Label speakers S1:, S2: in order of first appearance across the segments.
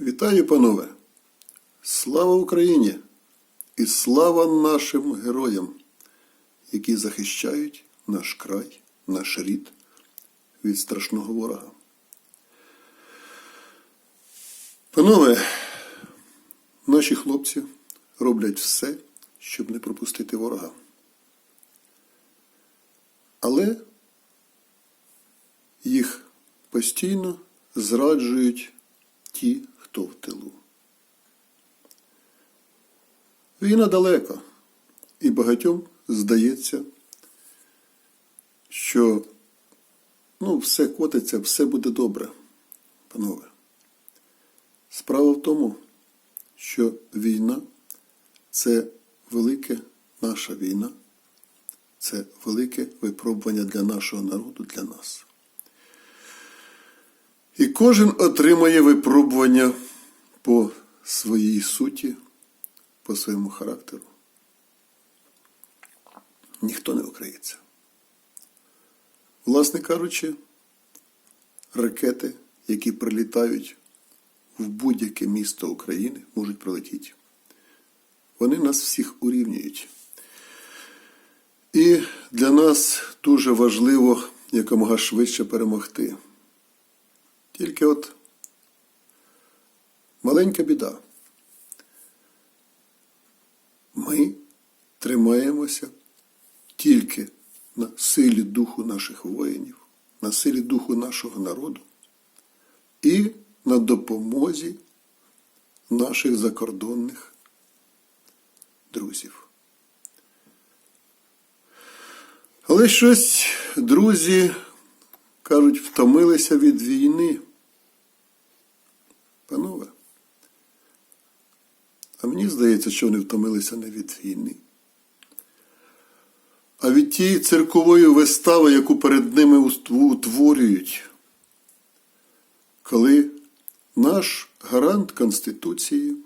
S1: Вітаю, панове! Слава Україні! І слава нашим героям, які захищають наш край, наш рід від страшного ворога. Панове, наші хлопці роблять все, щоб не пропустити ворога. Але їх постійно зраджують ті, хто в тилу. Війна далека, і багатьом здається, що ну, все котиться, все буде добре, панове. Справа в тому, що війна це велике наша війна, це велике випробування для нашого народу, для нас. І кожен отримає випробування по своїй суті, по своєму характеру. Ніхто не укриється. Власне кажучи, ракети, які прилітають в будь-яке місто України, можуть прилетіти. Вони нас всіх урівнюють. І для нас дуже важливо якомога швидше перемогти. Тільки от маленька біда. Ми тримаємося тільки на силі духу наших воїнів, на силі духу нашого народу і на допомозі наших закордонних друзів. Але щось друзі кажуть, втомилися від війни. Панове, а мені здається, що вони втомилися не від війни, а від тієї циркової вистави, яку перед ними утворюють, коли наш гарант Конституції,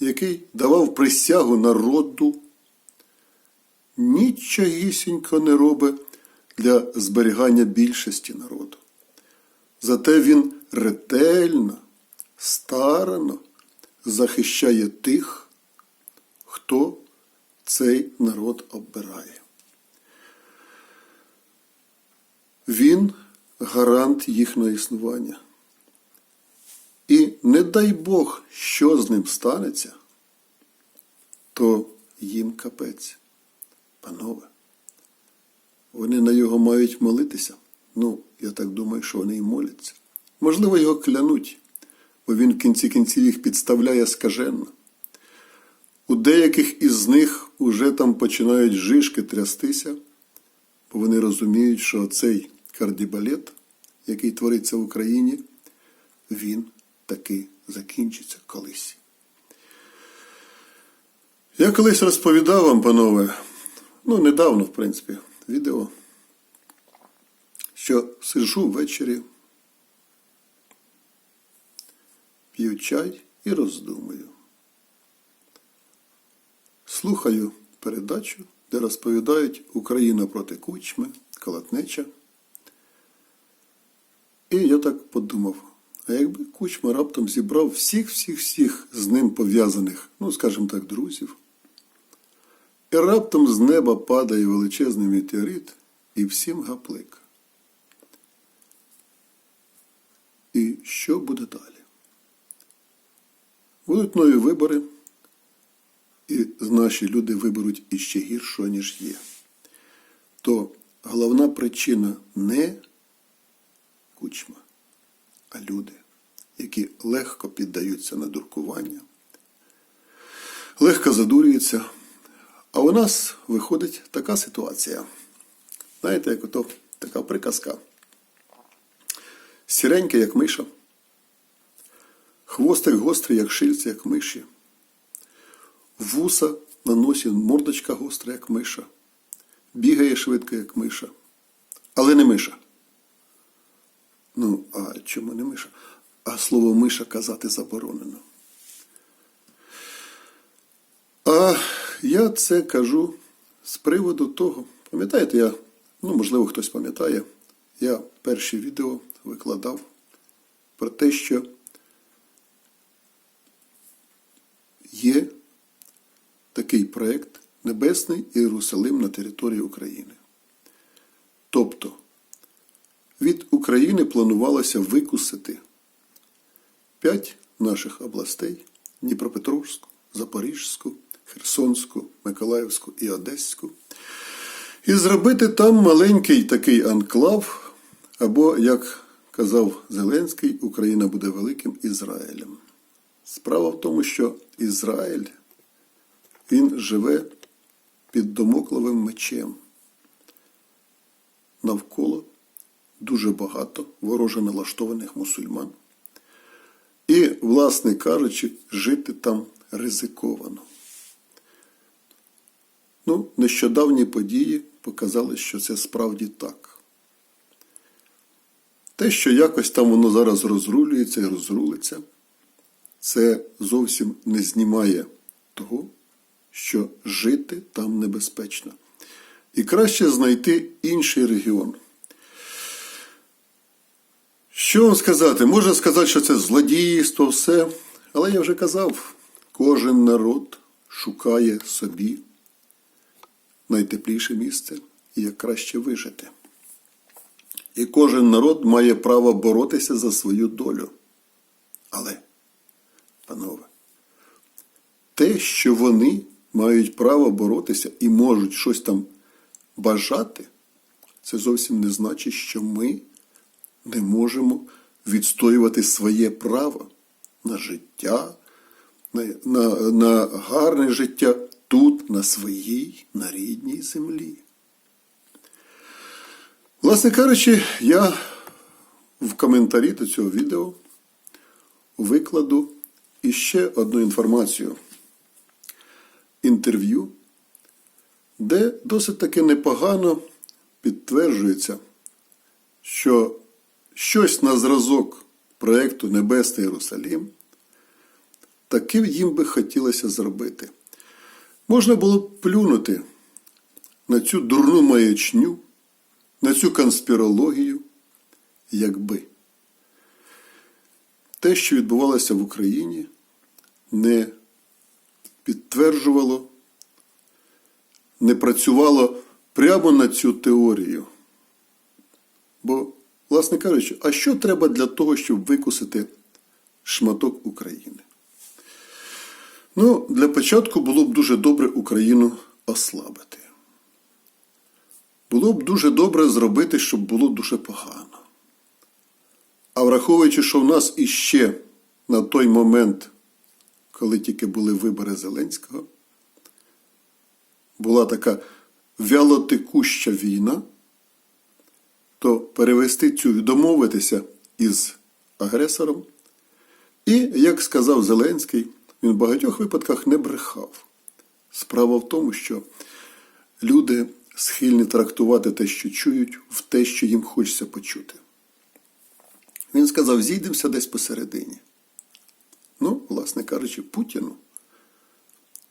S1: який давав присягу народу, нічогісінько не робить для зберігання більшості народу. Зате він ретельно, старано захищає тих, хто цей народ обирає. Він гарант їхнього існування. І не дай Бог, що з ним станеться, то їм капець. Панове, вони на його мають молитися. Ну, я так думаю, що вони і моляться. Можливо, його клянуть, бо він в кінці кінців їх підставляє скаженно. У деяких із них уже там починають жишки трястися, бо вони розуміють, що цей кардібалет, який твориться в Україні, він таки закінчиться колись. Я колись розповідав вам, панове, ну, недавно, в принципі, відео, що сиджу ввечері, п'ю чай і роздумую. Слухаю передачу, де розповідають Україна проти кучми, Калатнеча. І я так подумав, а якби кучма раптом зібрав всіх-всіх-всіх з ним пов'язаних, ну, скажімо так, друзів, і раптом з неба падає величезний метеорит і всім гаплик. І що буде далі? Будуть нові вибори, і наші люди виберуть іще гіршого, ніж є. То головна причина не кучма, а люди, які легко піддаються на дуркування, легко задурюються. А у нас виходить така ситуація. Знаєте, як ото така приказка. Сіреньке, як миша, хвостик гострий, як шильце, як миші, вуса на носі мордочка гостра, як миша, бігає швидко, як миша, але не миша. Ну, а чому не миша? А слово миша казати заборонено. А я це кажу з приводу того. Пам'ятаєте, я, ну, можливо, хтось пам'ятає, я перше відео викладав про те, що є такий проєкт Небесний Єрусалим на території України. Тобто від України планувалося викусити п'ять наших областей Дніпропетровську, Запорізьку. Херсонську, Миколаївську і Одеську. І зробити там маленький такий анклав, або, як казав Зеленський, Україна буде великим Ізраїлем. Справа в тому, що Ізраїль він живе під домокловим мечем. Навколо дуже багато вороже налаштованих мусульман. І, власне кажучи, жити там ризиковано. Ну, нещодавні події показали, що це справді так. Те, що якось там воно зараз розрулюється і розрулиться, це зовсім не знімає того, що жити там небезпечно. І краще знайти інший регіон. Що вам сказати? Можна сказати, що це злодійство, все. Але я вже казав, кожен народ шукає собі найтепліше місце і як краще вижити. І кожен народ має право боротися за свою долю. Але, панове, те, що вони мають право боротися і можуть щось там бажати, це зовсім не значить, що ми не можемо відстоювати своє право на життя, на, на, на гарне життя тут, на своїй, на рідній землі. Власне кажучи, я в коментарі до цього відео викладу іще одну інформацію. Інтерв'ю, де досить таки непогано підтверджується, що щось на зразок проєкту Небесний Єрусалім таки їм би хотілося зробити. Можна було б плюнути на цю дурну маячню, на цю конспірологію, якби те, що відбувалося в Україні, не підтверджувало, не працювало прямо на цю теорію. Бо, власне кажучи, а що треба для того, щоб викусити шматок України? Ну, для початку було б дуже добре Україну ослабити. Було б дуже добре зробити, щоб було дуже погано. А враховуючи, що в нас іще на той момент, коли тільки були вибори Зеленського, була така вялотекуща війна, то перевести цю домовитися із агресором. І, як сказав Зеленський, він в багатьох випадках не брехав. Справа в тому, що люди схильні трактувати те, що чують, в те, що їм хочеться почути. Він сказав, зійдемося десь посередині. Ну, власне кажучи, Путіну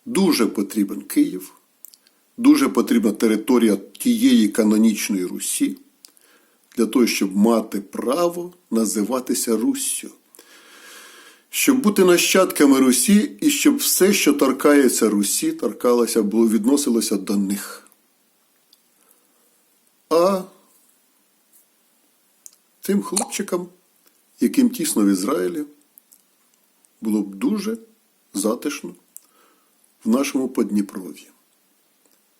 S1: дуже потрібен Київ, дуже потрібна територія тієї канонічної Русі, для того, щоб мати право називатися Руссю. Щоб бути нащадками Русі, і щоб все, що торкається Русі, торкалося, було відносилося до них. А тим хлопчикам, яким тісно в Ізраїлі, було б дуже затишно в нашому Подніпров'ї.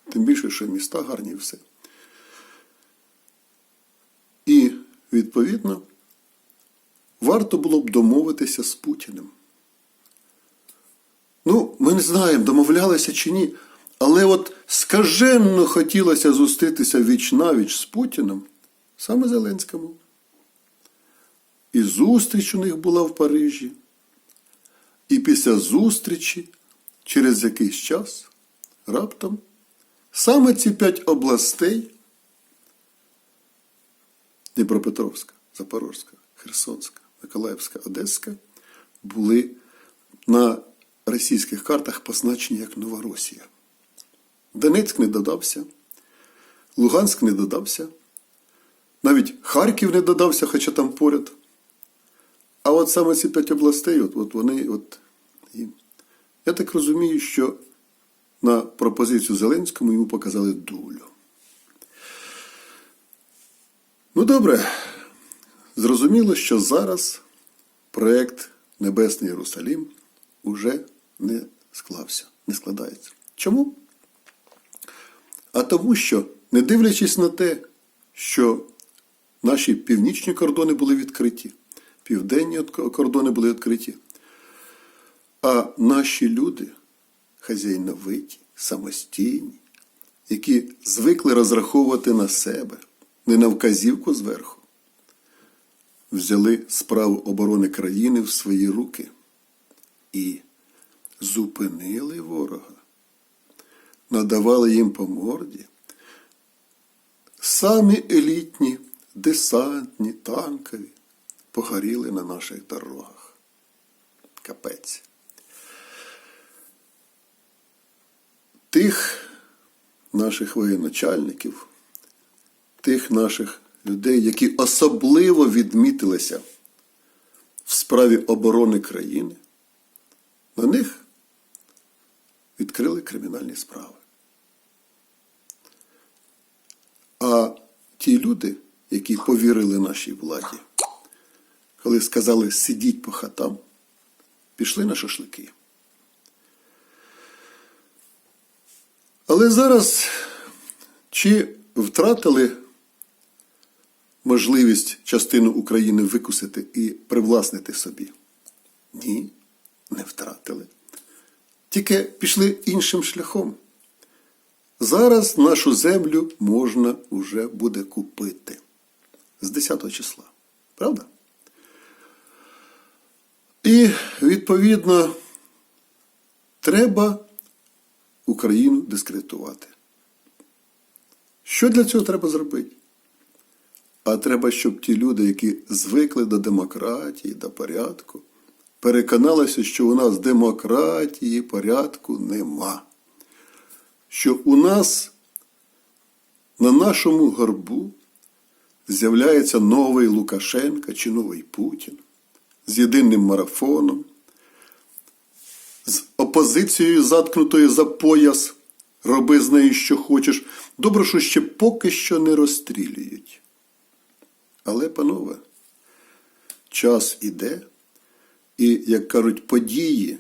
S1: Тим більше, що міста гарні все. І, відповідно, варто було б домовитися з Путіним. Ну, ми не знаємо, домовлялися чи ні. Але от скаженно хотілося зустрітися віч навіч з Путіним саме Зеленському. І зустріч у них була в Парижі. І після зустрічі, через якийсь час, раптом, саме ці п'ять областей Дніпропетровська, Запорозька, Херсонська, Миколаївська, Одеська були на російських картах позначені як Новоросія. Донецьк не додався, Луганськ не додався, навіть Харків не додався, хоча там поряд. А от саме ці п'ять областей, от, от вони, от, і, я так розумію, що на пропозицію Зеленському йому показали дулю. Ну добре, зрозуміло, що зараз проект Небесний Єрусалім уже не склався, не складається. Чому? А тому, що, не дивлячись на те, що наші північні кордони були відкриті, південні кордони були відкриті, а наші люди хазяйновиті, самостійні, які звикли розраховувати на себе, не на вказівку зверху, взяли справу оборони країни в свої руки і зупинили ворога, надавали їм по морді. Самі елітні, десантні, танкові погоріли на наших дорогах. Капець. Тих наших воєначальників, тих наших людей, які особливо відмітилися в справі оборони країни, на них відкрили кримінальні справи. А ті люди, які повірили нашій владі, коли сказали сидіть по хатам, пішли на шашлики. Але зараз чи втратили можливість частину України викусити і привласнити собі? Ні, не втратили. Тільки пішли іншим шляхом. Зараз нашу землю можна вже буде купити з 10 числа. Правда? І, відповідно, треба Україну дискредитувати. Що для цього треба зробити? А треба, щоб ті люди, які звикли до демократії, до порядку, переконалися, що у нас демократії, порядку нема. Що у нас на нашому горбу з'являється новий Лукашенка чи новий Путін з єдиним марафоном, з опозицією, заткнутою за пояс, роби з нею, що хочеш. Добре, що ще поки що не розстрілюють. Але, панове, час іде, і, як кажуть, події,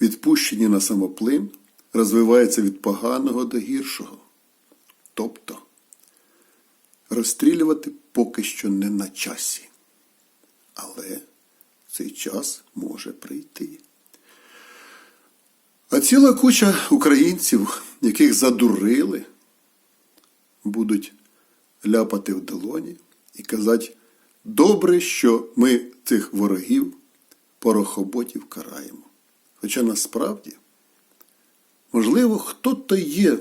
S1: відпущені на самоплин, розвиваються від поганого до гіршого. Тобто, розстрілювати поки що не на часі. Але цей час може прийти. А ціла куча українців, яких задурили, будуть ляпати в долоні і казати, добре, що ми цих ворогів, порохоботів караємо. Хоча насправді, можливо, хто-то є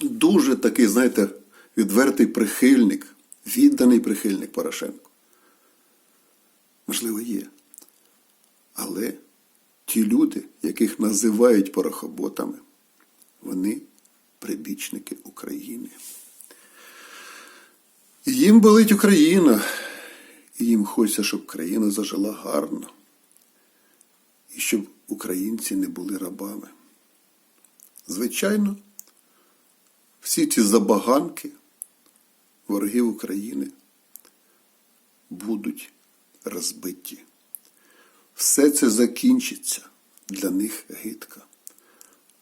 S1: дуже такий, знаєте, відвертий прихильник, відданий прихильник Порошенку. Можливо, є. Але ті люди, яких називають порохоботами, вони прибічники України. Їм болить Україна, і їм хочеться, щоб країна зажила гарно, і щоб українці не були рабами. Звичайно, всі ці забаганки ворогів України будуть розбиті. Все це закінчиться для них гидко.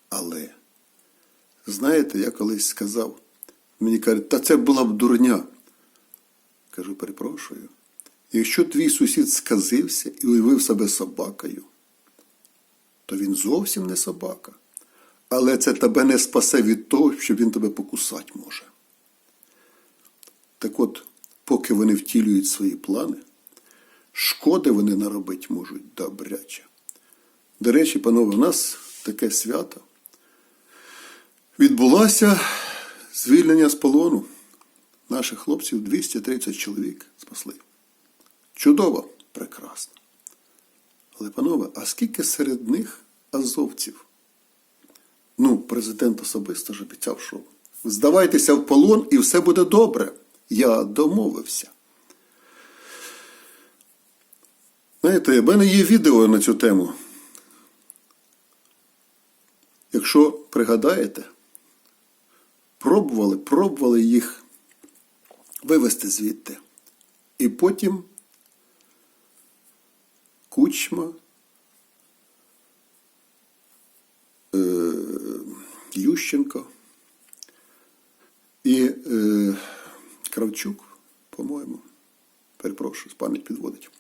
S1: Але, знаєте, я колись сказав, мені кажуть, та це була б дурня. Кажу, перепрошую. Якщо твій сусід сказився і уявив себе собакою, то він зовсім не собака. Але це тебе не спасе від того, що він тебе покусати може. Так от, поки вони втілюють свої плани, шкоди вони наробити можуть добряче. До речі, панове, у нас таке свято. Відбулося звільнення з полону. Наших хлопців 230 чоловік спасли. Чудово, прекрасно. Але, панове, а скільки серед них азовців? Ну, президент особисто ж обіцяв, що здавайтеся в полон і все буде добре. Я домовився. Знаєте, в мене є відео на цю тему. Якщо пригадаєте, пробували, пробували їх вивезти звідти. І потім Кучма, е, Ющенко і е, Кравчук, по-моєму, перепрошую, пам'ять підводить,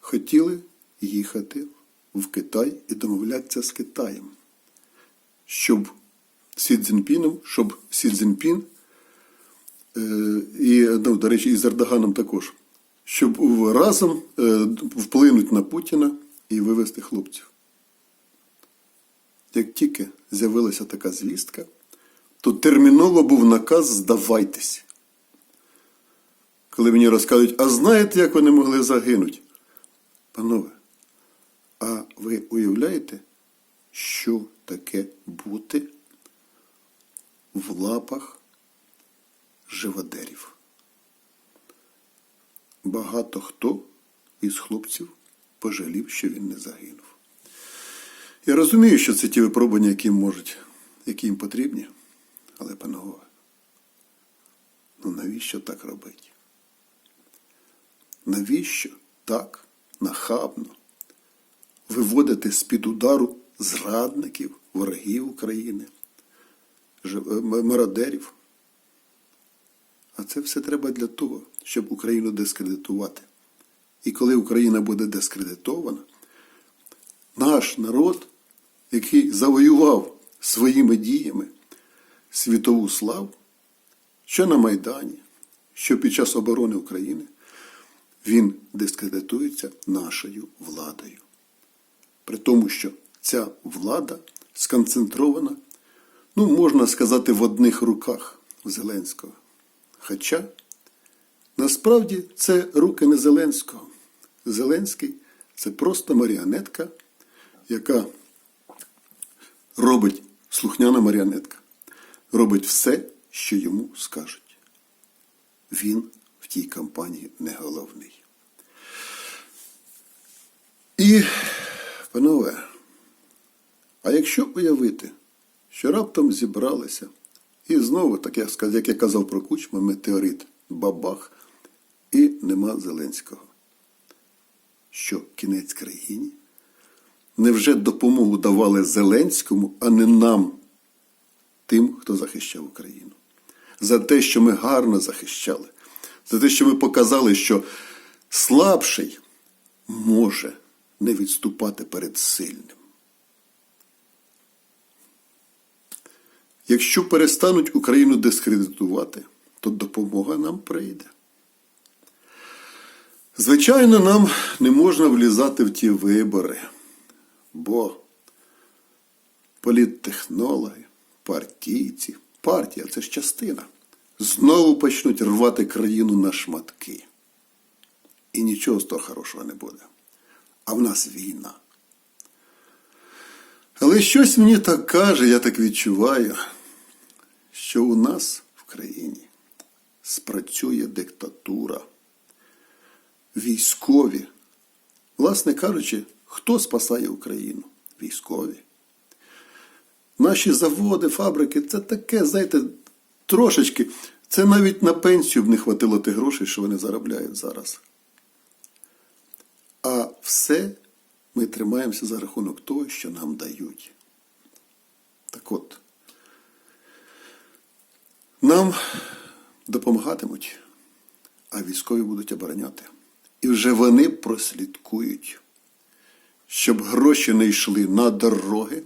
S1: хотіли їхати в Китай і домовлятися з Китаєм, щоб Сі Цзіньпіном, щоб Сі Цзіньпін і, ну, до речі, і з Ердоганом також, щоб разом е, вплинути на Путіна і вивести хлопців. Як тільки з'явилася така звістка, то терміново був наказ здавайтесь. Коли мені розказують, а знаєте, як вони могли загинути? Панове, а ви уявляєте, що таке бути в лапах живодерів. Багато хто із хлопців пожалів, що він не загинув. Я розумію, що це ті випробування, які можуть, які їм потрібні, але, панове, ну навіщо так робити? Навіщо так нахабно виводити з-під удару зрадників, ворогів України, жив- мародерів? А це все треба для того, щоб Україну дискредитувати. І коли Україна буде дискредитована, наш народ, який завоював своїми діями світову славу, що на Майдані, що під час оборони України, він дискредитується нашою владою. При тому, що ця влада сконцентрована, ну, можна сказати, в одних руках Зеленського. Хоча насправді це руки не Зеленського. Зеленський це просто маріонетка, яка робить слухняна маріонетка, робить все, що йому скажуть. Він в тій кампанії не головний. І, панове, а якщо уявити, що раптом зібралися і знову, так як, я казав про кучму, метеорит, бабах, і нема Зеленського. Що кінець країні? Невже допомогу давали Зеленському, а не нам, тим, хто захищав Україну? За те, що ми гарно захищали, за те, що ми показали, що слабший може не відступати перед сильним. Якщо перестануть Україну дискредитувати, то допомога нам прийде. Звичайно, нам не можна влізати в ті вибори, бо політтехнологи, партійці, партія це ж частина, знову почнуть рвати країну на шматки. І нічого з того хорошого не буде. А в нас війна. Але щось мені так каже, я так відчуваю, що у нас в країні спрацює диктатура. Військові. Власне кажучи, хто спасає Україну? Військові. Наші заводи, фабрики це таке, знаєте, трошечки. Це навіть на пенсію б не хватило тих грошей, що вони заробляють зараз. А все ми тримаємося за рахунок того, що нам дають. Так от, нам допомагатимуть, а військові будуть обороняти. І вже вони прослідкують, щоб гроші не йшли на дороги,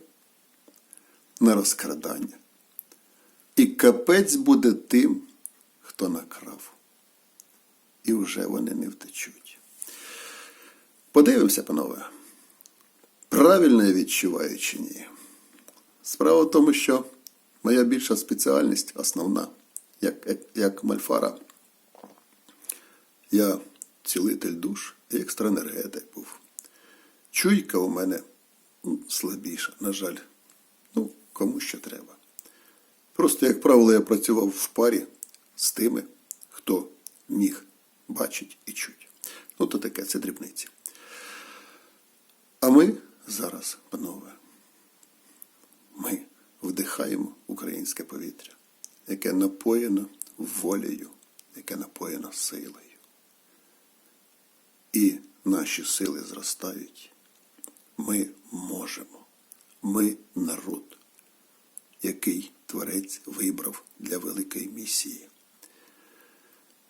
S1: на розкрадання. І капець буде тим, хто накрав. І вже вони не втечуть. Подивимося, панове. Правильно я відчуваю чи ні. Справа в тому, що моя більша спеціальність основна, як, як, мальфара. Я цілитель душ і екстраенергетик був. Чуйка у мене слабіша, на жаль. Ну, кому що треба. Просто, як правило, я працював в парі з тими, хто міг бачить і чуть. Ну, то таке, це дрібниці. А ми зараз, панове, ми вдихаємо українське повітря, яке напоєно волею, яке напоєно силою. І наші сили зростають. Ми можемо. Ми народ, який Творець вибрав для великої місії.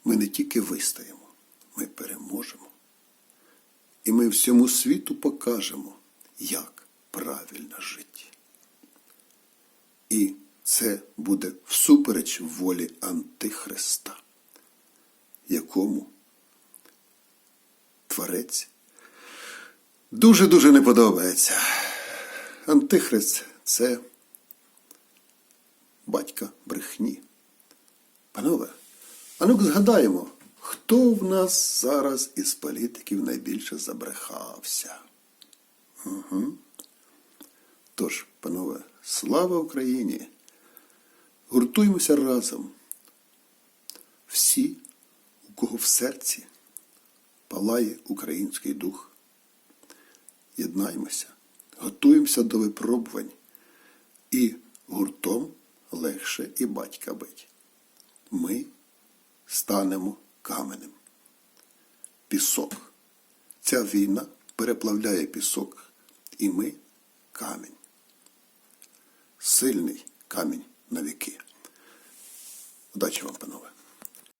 S1: Ми не тільки вистоїмо, ми переможемо. І ми всьому світу покажемо, як правильно жити. І це буде всупереч волі Антихриста, якому Творець дуже-дуже не подобається. Антихрист це батька брехні. Панове, а ну згадаємо, хто в нас зараз із політиків найбільше забрехався? Угу. Тож, панове, слава Україні! Гуртуємося разом. Всі, у кого в серці палає український дух. Єднаймося, готуємося до випробувань, і гуртом легше і батька бить. Ми станемо каменем. Пісок. Ця війна переплавляє пісок, і ми камінь. Сильний камінь на віки. Удачі вам, панове!